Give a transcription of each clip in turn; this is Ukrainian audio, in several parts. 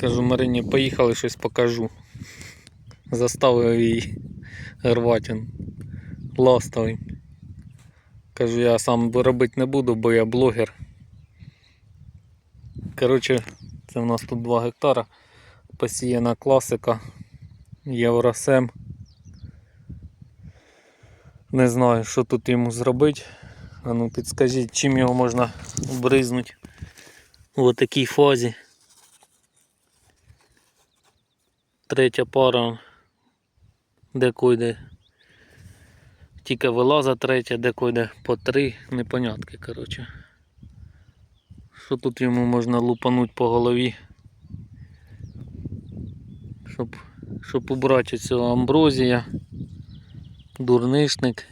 Кажу Марині, поїхали щось покажу. Заставив її рвати ластовий. Кажу, я сам робити не буду, бо я блогер. Коротше, це в нас тут 2 гектара. Посіяна класика. Євросем. Не знаю, що тут йому зробити. А ну підскажіть, чим його можна обризнути в такій фазі. Третя пара де койде. Тільки вилаза третя, де койде по три непонятки, коротше. Що тут йому можна лупануть по голові? Щоб, щоб убрати цього амброзія, дурнишник.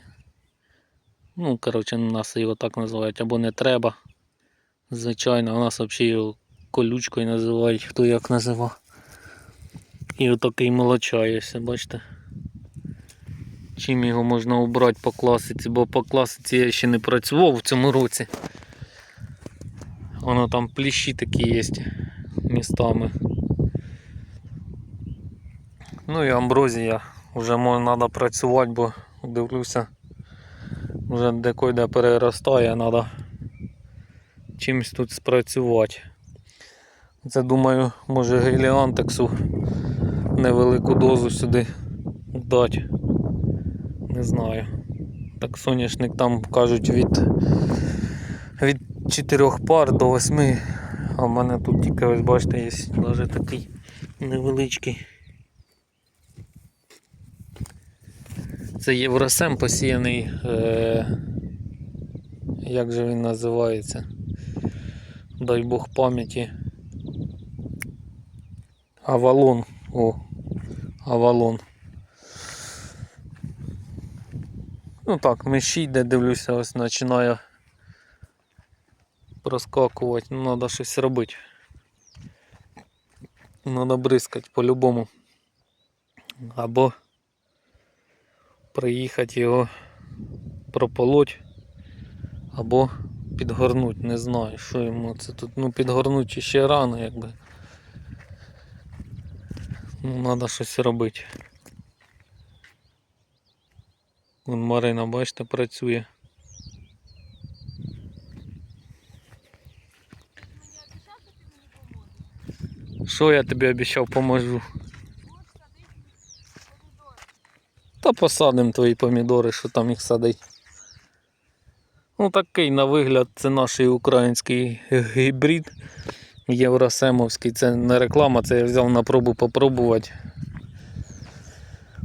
Ну, коротше, нас його так називають, або не треба. Звичайно, у нас взагалі його колючкою називають, хто як називав. І отакий молочається, бачите? Чим його можна обрати по класиці, бо по класиці я ще не працював в цьому році. Воно там пліщі такі є містами. Ну і амброзія. Вже треба працювати, бо дивлюся, вже де переростає, треба чимось тут спрацювати. Це думаю, може геліантексу невелику дозу сюди дати. Не знаю. Так соняшник там кажуть від, від 4 пар до 8, а в мене тут тільки ось бачите, є навіть такий невеличкий. Це Євросем посіяний. Е, як же він називається? Дай Бог пам'яті. Авалон. О, Авалон. Ну так, миші йде, дивлюся, ось починає проскакувати. Ну, треба щось робити. Треба бризкати по-любому. Або приїхати його прополоть, або підгорнуть, не знаю, що йому це тут. Ну підгорнуть ще рано, якби. Ну, треба щось робити. Вон Марина, бачите, працює. Що я тобі обіцяв, поможу? Та посадимо твої помідори, що там їх садить. Ну такий на вигляд це наш український гібрид євросемовський. Це не реклама, це я взяв на пробу попробувати.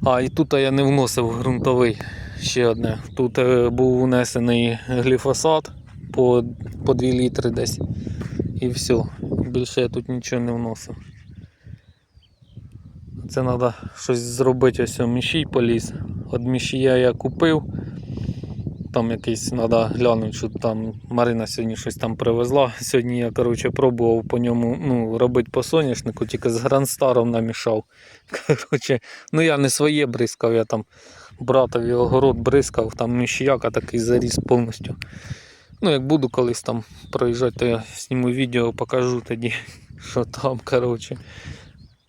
А і тут я не вносив ґрунтовий ще одне. Тут е, був внесений гліфосат по, по 2 літри десь. І все. Більше я тут нічого не вносив. Це треба щось зробити, ось мішій поліз. От мішія я купив. Там якийсь треба глянути, що там Марина сьогодні щось там привезла. Сьогодні я коротше, пробував по ньому ну, робити по соняшнику, тільки з грандстаром намішав. Коротше, ну я не своє бризкав, я там братові огород бризкав, там мішіяка такий заріс повністю. Ну, як буду колись там проїжджати, то я зніму відео, покажу тоді, що там. коротше.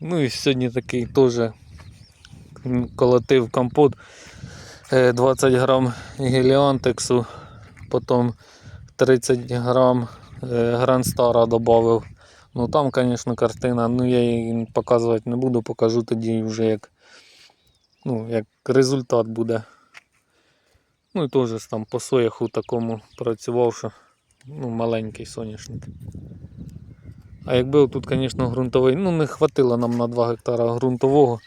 Ну і сьогодні такий теж колотив компот. Е, 20 грам геліантексу, потім 30 грам е, грандстара додав. Ну там, звісно, картина, ну я її показувати не буду, покажу тоді вже як, ну, як результат буде. Ну і теж там по сояху такому працював, що ну, маленький соняшник. А якби тут, звісно, ґрунтовий, ну не хватило нам на 2 гектара ґрунтового,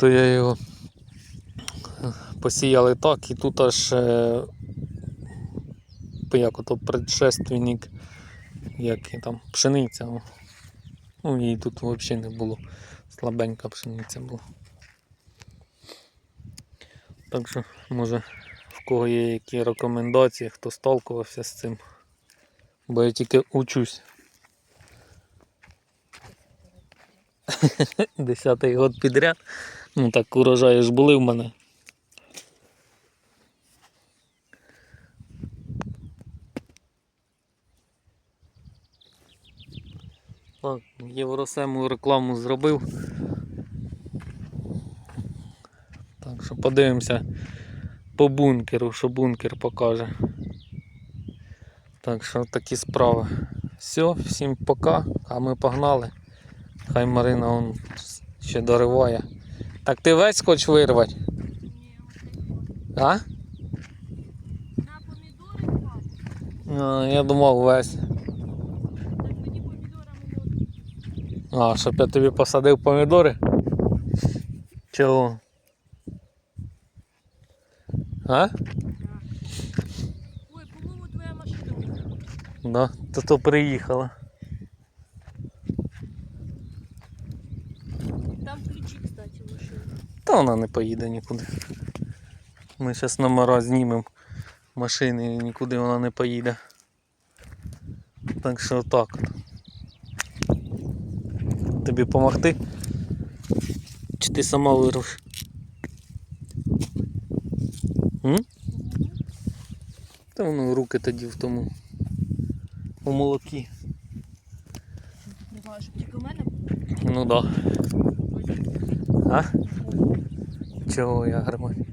то я його посіяли так і тут аж е, як ото предшественник, як і там пшениця. Ну її тут взагалі не було. Слабенька пшениця була. Так що, може, в кого є які рекомендації, хто сталкувався з цим. Бо я тільки учусь. Десятий год підряд. Ну так урожаї ж були в мене. Так, Євросему рекламу зробив. Так що подивимося по бункеру, що бункер покаже. Так що такі справи. Все, всім пока, а ми погнали. Хай Марина он ще дориває. Так ти весь хочеш вирвати? А? На помідори а? Я думав весь. Так мені помідорами не А, щоб я тобі посадив помідори? Чого? А? Ой, по-моєму, твоя машина. уїхала. Да, то то приїхала. Там ключі, кстати, в машині. Та вона не поїде нікуди. Ми зараз номера знімемо машини і нікуди вона не поїде. Так що так. Тобі допомогти? Чи ти сама вирвеш? Та воно руки тоді в тому. У молокі. Щоб тільки в мене було. Ну да. А? Чого я гримаю?